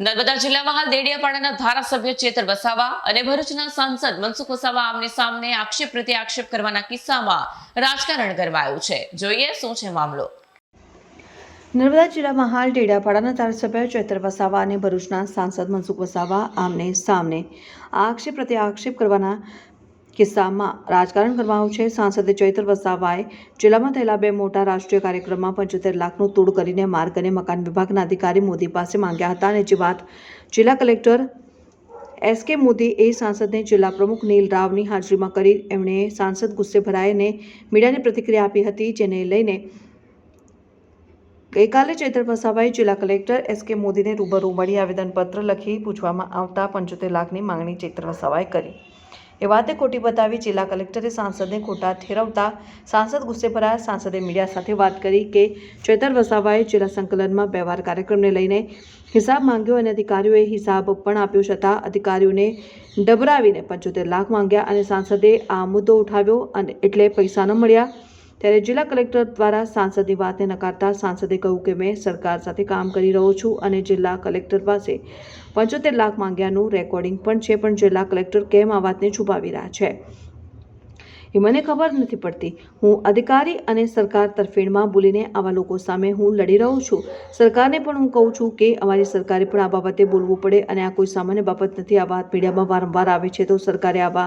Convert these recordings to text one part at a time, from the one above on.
નર્મદા જિલ્લામાં હાલ દેડિયાપાડાના ધારાસભ્ય ચેતર વસાવા અને ભરૂચના સાંસદ મનસુખ વસાવા આમને સામને આક્ષેપ પ્રત્યે આક્ષેપ કરવાના કિસ્સામાં રાજકારણ ગરમાયું છે. જોઈએ શું છે મામલો. નર્મદા જિલ્લામાં હાલ ડેડાપાડાના ધારાસભ્ય ચૈત્ર વસાવા અને ભરૂચના સાંસદ મનસુખ વસાવા આમને સામને આક્ષેપ પ્રત્યે આક્ષેપ કરવાના કિસ્સામાં રાજકારણ કરવાનું છે. સાંસદે ચૈત્ર વસાવાએ જિલ્લામાં થયેલા બે મોટા રાષ્ટ્રીય કાર્યક્રમમાં પંચોતેર લાખનું તોડ કરીને માર્ગ અને મકાન વિભાગના અધિકારી મોદી પાસે માંગ્યા હતા અને જે વાત જિલ્લા કલેક્ટર એસ કે મોદી એ સાંસદને જિલ્લા પ્રમુખ નીલ રાવની હાજરીમાં કરી એમણે સાંસદ ગુસ્સે ભરાઈને મીડિયાને પ્રતિક્રિયા આપી હતી, જેને લઈને ગઈકાલે ચૈત્ર વસાવાએ જિલ્લા કલેક્ટર એસ કે મોદીને રૂબરૂ મળી આવેદનપત્ર લખી પૂછવામાં આવતા પંચોતેર લાખની માંગણી ચૈત્ર વસાવાએ કરી. એ વાતે ખોટી બતાવી જિલ્લા કલેક્ટરે સાંસદને ખોટા ઠેરવતા સાંસદ ગુસ્સે ભરાયા. સાંસદે મીડિયા સાથે વાત કરી કે ચેતર વસાવાએ જિલ્લા સંકલનમાં વ્યવહાર કાર્યક્રમને લઈને હિસાબ માંગ્યો અને અધિકારીઓએ હિસાબ પણ આપ્યો છતાં અધિકારીઓને ડબરાવીને પંચોતેર લાખ માંગ્યા અને સાંસદે આ મુદ્દો ઉઠાવ્યો અને એટલે પૈસા ન મળ્યા. ત્યારે જિલ્લા કલેક્ટર દ્વારા સાંસદની વાતને નકારતા સાંસદે કહ્યું કે, મેં સરકાર સાથે કામ કરી રહ્યો છું અને જિલ્લા કલેક્ટર પાસે પંચોતેર લાખ માંગ્યાનું રેકોર્ડિંગ પણ છે, પણ જિલ્લા કલેક્ટર કેમ આ વાતને છુપાવી રહ્યા છે? એ મને ખબર નથી પડતી. હું અધિકારી અને સરકાર તરફેણમાં બોલીને આવા લોકો સામે હું લડી રહ્યો છું. સરકારને પણ હું કહું છું કે અમારી સરકારે પણ આ બાબતે બોલવું પડે અને આ કોઈ સામાન્ય બાબત નથી. આ વાત મીડિયામાં વારંવાર આવે છે તો સરકારે આવા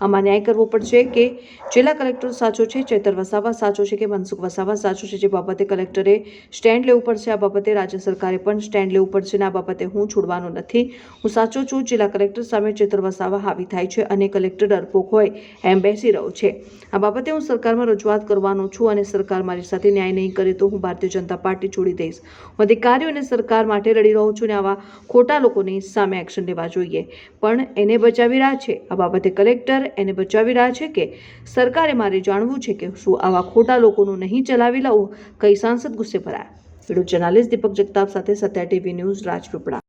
આમાં ન્યાય કરવો પડશે કે જિલ્લા કલેક્ટર સાચો છે, ચેતર વસાવા સાચો છે કે મનસુખ વસાવા સાચો છે જે બાબતે કલેક્ટરે સ્ટેન્ડ લેવું પડશે, આ બાબતે રાજ્ય સરકારે પણ સ્ટેન્ડ લેવું પડશે અને આ બાબતે હું છોડવાનો નથી. હું સાચો છું, જિલ્લા કલેક્ટર સામે ચેતર વસાવા હાવી થાય છે અને કલેક્ટર ડરપોક હોય એમ બેસી રહ્યો છે આ બાબતે હું સરકારમાં રજૂઆત કરવાનો છું અને સરકાર મારી સાથે ન્યાય નહીં કરે તો હું ભારતીય જનતા પાર્ટી છોડી દઈશ. હું અધિકારીઓ અને સરકાર માટે લડી રહ્યો છું અને આવા ખોટા લોકોની સામે એક્શન લેવા જોઈએ. પણ એને બચાવી રહ્યા છે. આ બાબતે કલેક્ટર એને બચાવી રહ્યા છે કે સરકારે મારે જાણવું છે કે શું આવા ખોટા લોકોનું નહીં ચલાવી લઉં કઈ સાંસદ ગુસ્સે ભરાયા વીડિયો જર્નાલિસ્ટ દીપક જગતાપ સાથે સત્યા ટીવી ન્યૂઝ રાજપીપળા.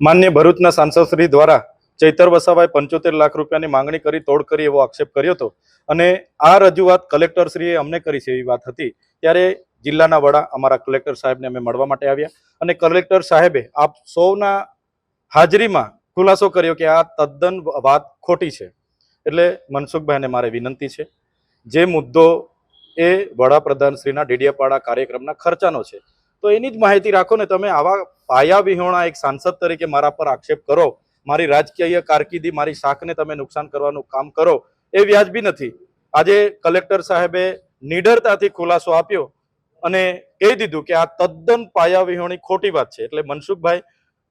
માન્ય ભરૂચના સાંસદશ્રી દ્વારા ચૈતર વસાવાએ પંચોતેર લાખ રૂપિયાની માંગણી કરી, તોડ કરી એવો આક્ષેપ કર્યો હતો. અને આ રજૂઆત કલેક્ટરશ્રીએ અમને કરી છે એવી વાત હતી. ત્યારે જિલ્લાના વડા અમારા કલેક્ટર સાહેબને અમે મળવા માટે આવ્યા અને કલેક્ટર સાહેબે આપ સૌના હાજરીમાં ખુલાસો કર્યો કે આ તદ્દન વાત ખોટી છે. એટલે મનસુખભાઈને મારે વિનંતી છે. જે મુદ્દો એ વડાપ્રધાનશ્રીના ડેડિયાપાડા કાર્યક્રમના ખર્ચાનો છે. તો એની જ માહિતી રાખો ને તમે આવા પાયા વિહોણા એક સાંસદ તરીકે મારા પર આક્ષેપ કરો મારી રાજકીય કારકિર્દી મારી શાખને તમે નુકસાન કરવાનું કામ કરો એ વ્યાજબી નથી. આજે કલેક્ટર સાહેબે નિડરતાથી ખુલાસો આપ્યો અને કહી દીધું કે આ તદ્દન પાયાવિહોણી ખોટી વાત છે. એટલે મનસુખભાઈ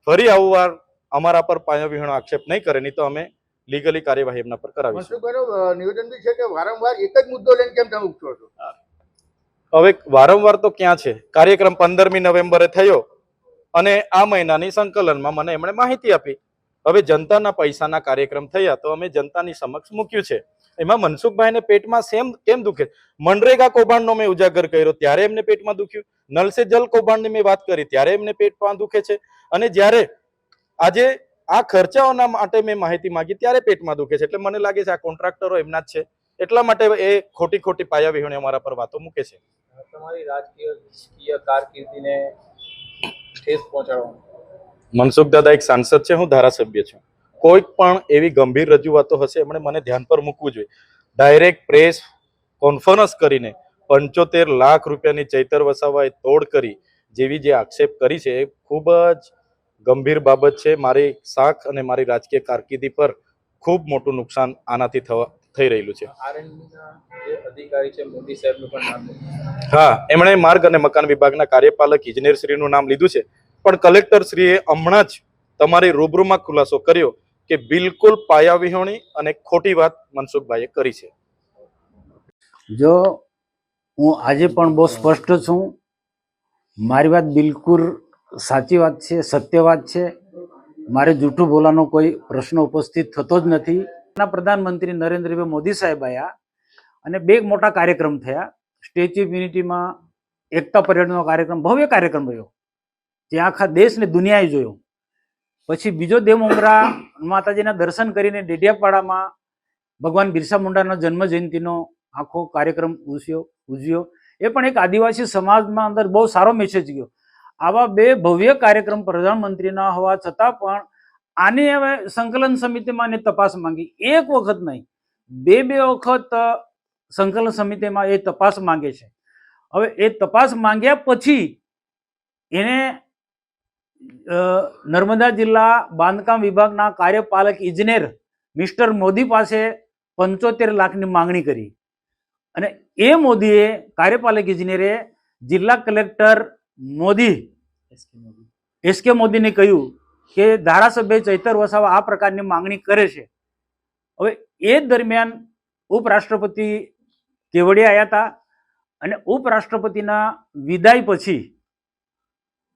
ફરી આવું વાર અમારા પર પાયાવિહોણો આક્ષેપ નહીં કરે નહીં તો અમે લીગલી કાર્યવાહી એમના પર કરાવીશું. નિવેદન બી છે કે વારંવાર એક જ મુદ્દો લઈને કેમ તમે ઉઠો છો? હવે વારંવાર તો ક્યાં છે? કાર્યક્રમ પંદરમી નવેમ્બરે થયો અને આ મહિનાની સંકલનમાં મને એમણે માહિતી આપી. હવે જનતાના પૈસાના કાર્યક્રમ થયા તો અમે જનતાની સમક્ષ મૂક્યું છે. એમાં મનસુખભાઈને પેટમાં સેમ કેમ દુખે? મનરેગા કૌભાંડનો મેં ઉજાગર કર્યો, ત્યારે એમને પેટમાં દુખ્યું. નલસે જલ કૌભાંડની મેં વાત કરી, ત્યારે એમને પેટમાં દુખે છે. અને જ્યારે આજે આ ખર્ચાઓના માટે મેં માહિતી માંગી, ત્યારે પેટમાં દુખે છે. એટલે મને લાગે છે આ કોન્ટ્રાક્ટરો એમના જ છે. એટલા માટે એ ખોટી ખોટી પાયા વિહોણી અમારા પર વાતો મૂકે છે. તમારી રાજકીય કારકિર્દીને ઠેસ પહોંચાડવાનું. મનસુખ દાદા એક સાંસદ છે હું ધારાસભ્ય છું. કોઈક પણ એવી ગંભીર રજૂઆતો હશે એમણે મને ધ્યાન પર મૂકવું જોઈએ. ડાયરેક્ટ પ્રેસ કોન્ફરન્સ કરીને પંચોતેર લાખ રૂપિયાની ચૈતર વસાવાએ તોડ કરી જેવી જે આક્ષેપ કરી છે એ ખૂબ જ ગંભીર બાબત છે. મારી શાખ અને મારી રાજકીય કારકિર્દી પર ખૂબ મોટું નુકસાન આનાથી થવા થઈ રહેલું છે. હા એમણે માર્ગ અને મકાન વિભાગના કાર્યપાલક ઇજનેરશ્રીનું નામ લીધું છે. પણ કલેક્ટર શ્રીએ હમણાં જ તમારી રૂબરૂમાં ખુલાસો કર્યો કે બિલકુલ પાયા વિહોણી અને ખોટી વાત મનસુખભાઈએ કરી છે. જો હું આજે પણ બહુ સ્પષ્ટ છું, મારી વાત બિલકુલ સાચી વાત છે, સત્ય વાત છે. મારે જૂઠું બોલવાનો કોઈ પ્રશ્ન ઉપસ્થિત થતો જ નથી. પ્રધાનમંત્રી નરેન્દ્રભાઈ મોદી સાહેબ આવ્યા અને બે મોટા કાર્યક્રમ થયા. સ્ટેચ્યુ ઓફ યુનિટીમાં એકતા પરેડનો કાર્યક્રમ, ભવ્ય કાર્યક્રમ રહ્યો. જે આખા દેશ ને દુનિયાએ જોયો. પછી બીજો દેવમોગરા માતાજીના દર્શન કરીને ડેડિયાપાડામાં ભગવાન બિરસા મુંડાનો જન્મ જયંતિનો આખો કાર્યક્રમ ઉજ્યો ઉજવ્યો. એ પણ એક આદિવાસી સમાજમાં અંદર બહુ સારો મેસેજ ગયો. આવા બે ભવ્ય કાર્યક્રમ પ્રધાનમંત્રીના હોવા છતાં પણ આની હવે સંકલન સમિતિમાં એને તપાસ માંગી. એક વખત નહીં, બે બે વખત સંકલન સમિતિમાં એ તપાસ માંગે છે. હવે એ તપાસ માંગ્યા પછી એને નર્મદા જિલ્લા બાંધકામ વિભાગના કાર્યપાલક ઇજનેર મિસ્ટર મોદી પાસે પંચોતેર લાખની માંગણી કરી. અને એ મોદીએ કાર્યપાલક ઇજનેરે જિલ્લા કલેક્ટર મોદી એસ કે મોદીને કહ્યું કે ધારાસભ્ય ચૈતર વસાવા આ પ્રકારની માંગણી કરે છે. હવે એ દરમિયાન ઉપરાષ્ટ્રપતિ કેવડિયા આવ્યા હતા અને ઉપરાષ્ટ્રપતિના વિદાય પછી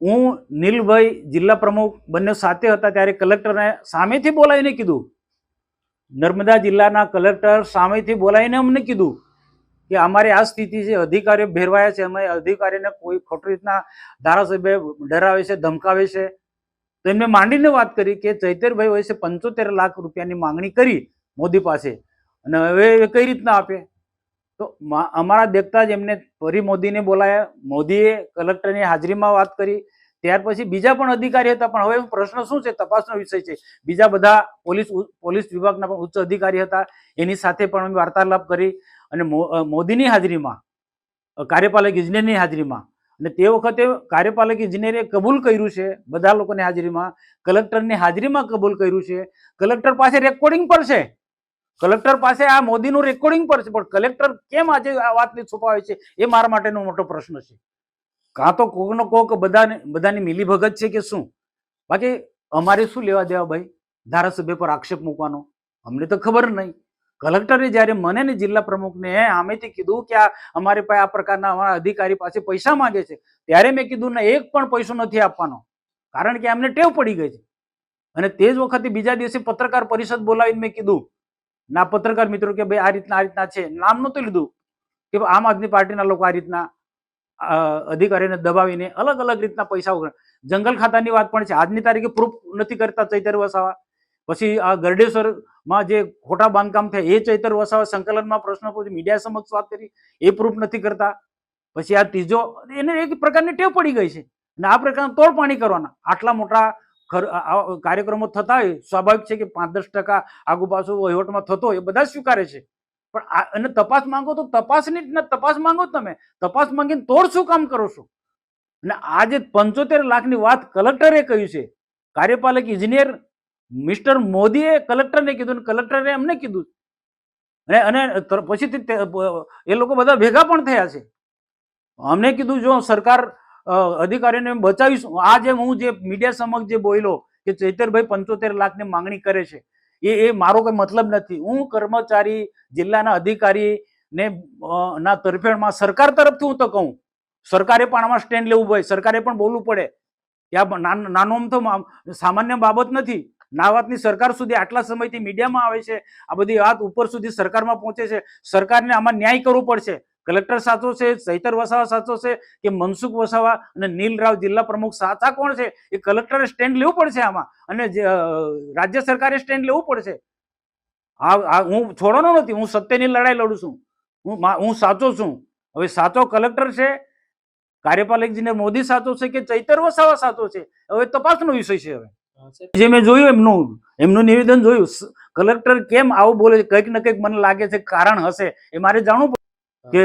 હું નીલભાઈ જિલ્લા પ્રમુખ બંને સાથે હતા ત્યારે કલેક્ટરને સામેથી બોલાવીને કીધું. નર્મદા જિલ્લાના કલેક્ટર સામેથી બોલાવીને અમને કીધું કે અમારી આ સ્થિતિ છે, અધિકારીઓ ભેરવાયા છે, અમે અધિકારીને કોઈ ખોટી રીતના ધારાસભ્ય ડરાવે છે, ધમકાવે છે. તો એમને માંડીને વાત કરી કે ચૈતરભાઈ હોય છે પંચોતેર લાખ રૂપિયાની માંગણી કરી મોદી પાસે અને હવે કઈ રીતના આપે? તો અમારા દેખતા જ એમને ફરી મોદીને બોલાયા. મોદીએ કલેક્ટરની હાજરીમાં વાત કરી. ત્યાર પછી બીજા પણ અધિકારી હતા, પણ હવે પ્રશ્ન શું છે? તપાસનો વિષય છે. બીજા બધા પોલીસ પોલીસ વિભાગના પણ ઉચ્ચ અધિકારી હતા. એની સાથે પણ અમે વાર્તાલાપ કરી અને મોદીની હાજરીમાં કાર્યપાલક ઇજનેરની હાજરીમાં અને તે વખતે કાર્યપાલક ઇજનેરે કબૂલ કર્યું છે, બધા લોકોની હાજરીમાં. કલેક્ટરની હાજરીમાં કબૂલ કર્યું છે. કલેક્ટર પાસે રેકોર્ડિંગ પણ છે. કલેક્ટર પાસે આ મોદીનું રેકોર્ડિંગ પર છે, પણ કલેક્ટર કેમ આજે આ વાતને છુપાવે છે, એ મારા માટેનો મોટો પ્રશ્ન છે. કાં તો કોકનો કોક બધાને, બધાની મિલીભગત છે કે શું? બાકી અમારે શું લેવા દેવા ભાઈ? ધારાસભ્ય પર આક્ષેપ મૂકવાનો? અમને તો ખબર નહીં. કલેક્ટરે જ્યારે મને ને જિલ્લા પ્રમુખને આમેથી કીધું કે આ અમારી પાસે આ પ્રકારના અમારા અધિકારી પાસે પૈસા માંગે છે, ત્યારે મેં કીધું, ને, એક પણ પૈસો નથી આપવાનો. કારણ કે એમને ટેવ પડી ગઈ છે. અને તે જ વખતે બીજા દિવસે પત્રકાર પરિષદ બોલાવીને મેં કીધું ના પત્રકાર મિત્રો કે ભાઈ આ રીતના આ રીતના છે. નામ નહોતું લીધું કે આમ આદમી પાર્ટીના લોકો આ રીતના અ, અધિકારીને દબાવીને અલગ અલગ રીતના પૈસા ઉઘરાવે. જંગલ ખાતાની વાત પણ છે. આજની તારીખે પ્રૂફ નથી કરતા ચૈતર વસાવા. પછી આ ગરડેશ્વરમાં જે ખોટા બાંધકામ થયા એ ચૈતર વસાવા સંકલનમાં પ્રશ્ન પૂછી મીડિયા સમક્ષ વાત કરી. એ પ્રૂફ નથી કરતા. પછી આ ત્રીજો એને એક પ્રકારની ટેવ પડી ગઈ છે. અને આ પ્રકારના તોડપાણી કરવાના. આટલા મોટા કાર્યક્રમો થતા હોય, સ્વાભાવિક છે કે પાંચ દસ ટકા આગુ પાછું વહીવટમાં થતો હોય, એ બધા સ્વીકારે છે. પણ અને તપાસ માંગો તો તપાસની જ તપાસ માંગો તમે. તપાસ માંગીને તોડ શું કામ કરો છો? અને આ જે પંચોતેર લાખની વાત કલેક્ટરે કહ્યું છે, કાર્યપાલક ઇજનેર મિસ્ટર મોદીએ કલેક્ટરને કીધું કલેક્ટરે એમને કીધું. અને અને પછી એ લોકો બધા ભેગા પણ થયા છે. અમને કીધું, જો સરકાર અ, અધિકારીને બચાવીશું. આ જે હું જે મીડિયા સમક્ષ જે બોલ્યો કે ચૈતરભાઈ પંચોતેર લાખની માંગણી કરે છે એ એ મારો કોઈ મતલબ નથી. હું કર્મચારી જિલ્લાના અધિકારી ને ના તરફેણમાં સરકાર તરફથી હું તો કહું. સરકારે પણ આમાં સ્ટેન્ડ લેવું પડે. સરકારે પણ બોલવું પડે. આ નાન- તો સામાન્ય બાબત નથી. ના વાતની સરકાર સુધી આટલા સમયથી મીડિયામાં આવે છે. આ બધી વાત ઉપર સુધી સરકારમાં પહોંચે છે. સરકારને આમાં ન્યાય કરવો પડશે. કલેક્ટર સાચો છે ચૈતર વસાવા સાચો છે કે મનસુખ વસાવા અને નીલ રાવ જિલ્લા પ્રમુખ સાચા કોણ છે? એ કલેક્ટરે સ્ટેન્ડ લેવું પડશે આમાં. અને રાજ્ય સરકારે સ્ટેન્ડ લેવું પડશે. આ આ હું છોડવાનો નથી હું સત્યની લડાઈ લડું છું. હું હું સાચો છું. હવે સાચો કલેક્ટર છે કાર્યપાલક ઇજનેર મોદી સાચો છે કે ચૈતર વસાવા સાચો છે? હવે તપાસનો વિષય છે હવે. જે મેં જોયું એમનું એમનું નિવેદન જોયું. કલેક્ટર કેમ આવું બોલે છે? કંઈક ને કંઈક મને લાગે છે કારણ હશે. એ મારે જાણવું કે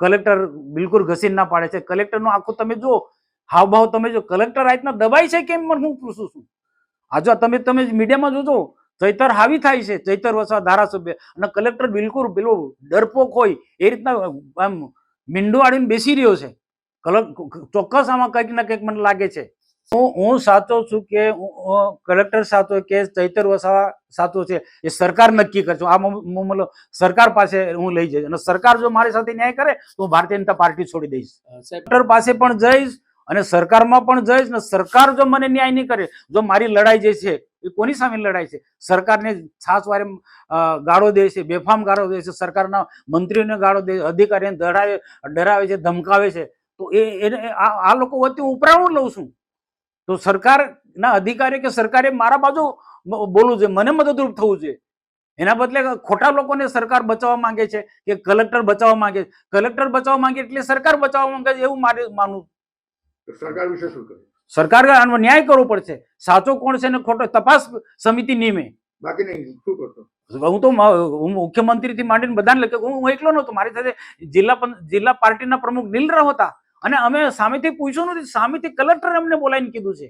કલેક્ટર બિલકુલ ઘસીને ના પાડે છે. કલેક્ટરનું આખું તમે જો હાવભાવ તમે જો, કલેક્ટર આ રીતના દબાઈ છે કેમ? હું પૂછું છું. આ તમે તમે મીડિયામાં જોજો, ચૈતર હાવી થાય છે, ચૈતર વસવા ધારાસભ્ય. અને કલેક્ટર બિલકુલ પેલો ડરપોક હોય, એ રીતના આમ મીંડો આડીને બેસી રહ્યો છે. કલક, ચોક્કસ આમાં કંઈક ને કંઈક મને લાગે છે. હું હું સાચો છું કે કલેક્ટર સાચો કે ચૈતર વસાવા સાચો છે એ સરકાર નક્કી કરશે. આ મતલબ સરકાર પાસે હું લઈ જઈશ. અને સરકાર જો મારી સાથે ન્યાય કરે તો હું ભારતીય જનતા પાર્ટી છોડી દઈશ. સેક્ટર કલેક્ટર પાસે પણ જઈશ અને સરકારમાં પણ જઈશ ને સરકાર જો મને ન્યાય નહીં કરે જો મારી લડાઈ જે છે એ કોની સામે લડાઈ છે? સરકારને છાસ વારે ગાળો દે છે બેફામ ગાળો દે છે સરકારના મંત્રીઓને ગાળો દે અધિકારીને ડરાવે ડરાવે છે ધમકાવે છે. તો એ એને આ આ લોકો વચ્ચે હું ઉપરાણું લઉં છું. તો સરકારના અધિકારી કે સરકારે મારા બાજુ બોલવું છે મને મદદરૂપ થવું છે એના બદલે ખોટા લોકોને સરકાર બચાવવા માંગે છે કે કલેક્ટર બચાવવા માંગે છે. કલેક્ટર બચાવવા માંગે એટલે સરકાર બચાવવા માંગે છે એવું મારે માનવું. સરકાર વિશે શું કહ્યું સરકાર આનો ન્યાય કરવો પડશે. સાચો કોણ છે ને ખોટો તપાસ સમિતિ નિયમે બાકી નહીં શું કરતો હું તો હું હું મુખ્યમંત્રીથી માંડીને બધાને લખે હું એકલો નહોતો. મારી સાથે જિલ્લા જિલ્લા પાર્ટીના પ્રમુખ નીલરાવ હતા. અને અમે સામેથી પૂછ્યું નથી સામેથી કલેક્ટરે અમને બોલાવીને કીધું છે.